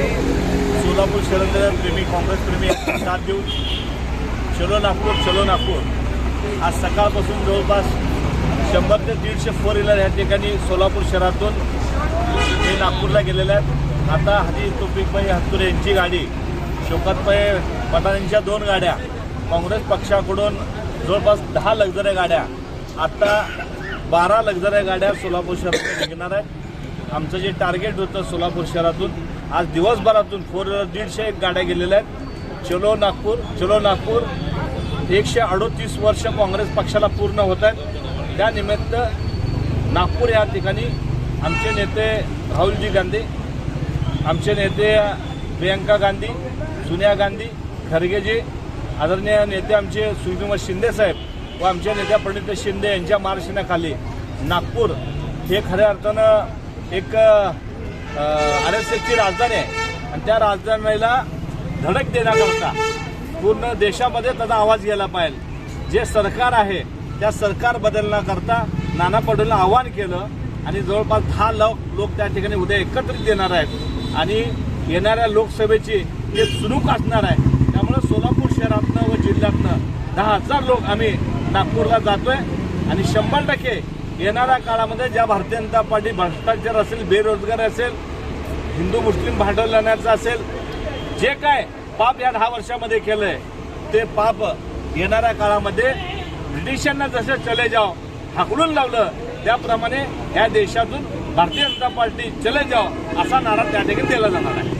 महाराष्ट्र प्रेमी काँग्रेस प्रेमी साथ देऊ चलो नागपूर चलो नागपूर. आज सकाळपासून जवळपास शंभर ते दीडशे फोर व्हीलर या ठिकाणी सोलापूर शहरातून हे नागपूरला गेलेले आहेत. आता हाजी तोपिकबाई हातकुरे यांची गाडी शोकतबाई पठाण यांच्या दोन गाड्या काँग्रेस पक्षाकडून जवळपास दहा लक्झरी गाड्या आता बारा लक्झरी गाड्या सोलापूर शहरातून निघणार आहेत. आमचं जे टार्गेट होतं सोलापूर शहरातून आज दिवसभरातून फोर व्हीलर दीडशे एक गाड्या गेलेल्या आहेत. चलो नागपूर चलो नागपूर. एकशे अडोतीस वर्ष काँग्रेस पक्षाला पूर्ण होत आहेत. त्यानिमित्त नागपूर या ठिकाणी आमचे नेते राहुलजी गांधी आमचे नेते प्रियंका गांधी सोनिया गांधी खरगेजी आदरणीय नेते आमचे सुविमत शिंदे साहेब व आमच्या नेत्या प्रणित शिंदे यांच्या मार्गदर्शनाखाली नागपूर हे खऱ्या अर्थानं एक आर एस एसची राजधानी आहे. आणि त्या राजधानीला धडक देण्याकरता पूर्ण देशामध्ये त्याचा आवाज गेला पाहिजे. जे सरकार आहे त्या सरकार बदलण्याकरता नाना पटोलेंना आवाहन केलं आणि जवळपास दहा लाख लोक त्या ठिकाणी उद्या एकत्रित येणार आहेत. आणि येणाऱ्या लोकसभेची ते सुरूक असणार आहे त्यामुळे सोलापूर शहरातनं व जिल्ह्यातनं दहा हजार लोक आम्ही नागपूरला जातोय. आणि शंभर टक्के येणाऱ्या काळामध्ये ज्या भारतीय जनता पार्टी भ्रष्टाचार असेल बेरोजगार असेल हिंदू मुस्लिम भांडवल्याचं असेल जे काय पाप या दहा वर्षामध्ये केलंय ते पाप येणाऱ्या काळामध्ये ब्रिटिशांना जसं चले जाव हाकलून लावलं त्याप्रमाणे या देशातून भारतीय जनता पार्टी चले जाव असा नारा त्या ठिकाणी दिला जाणार आहे.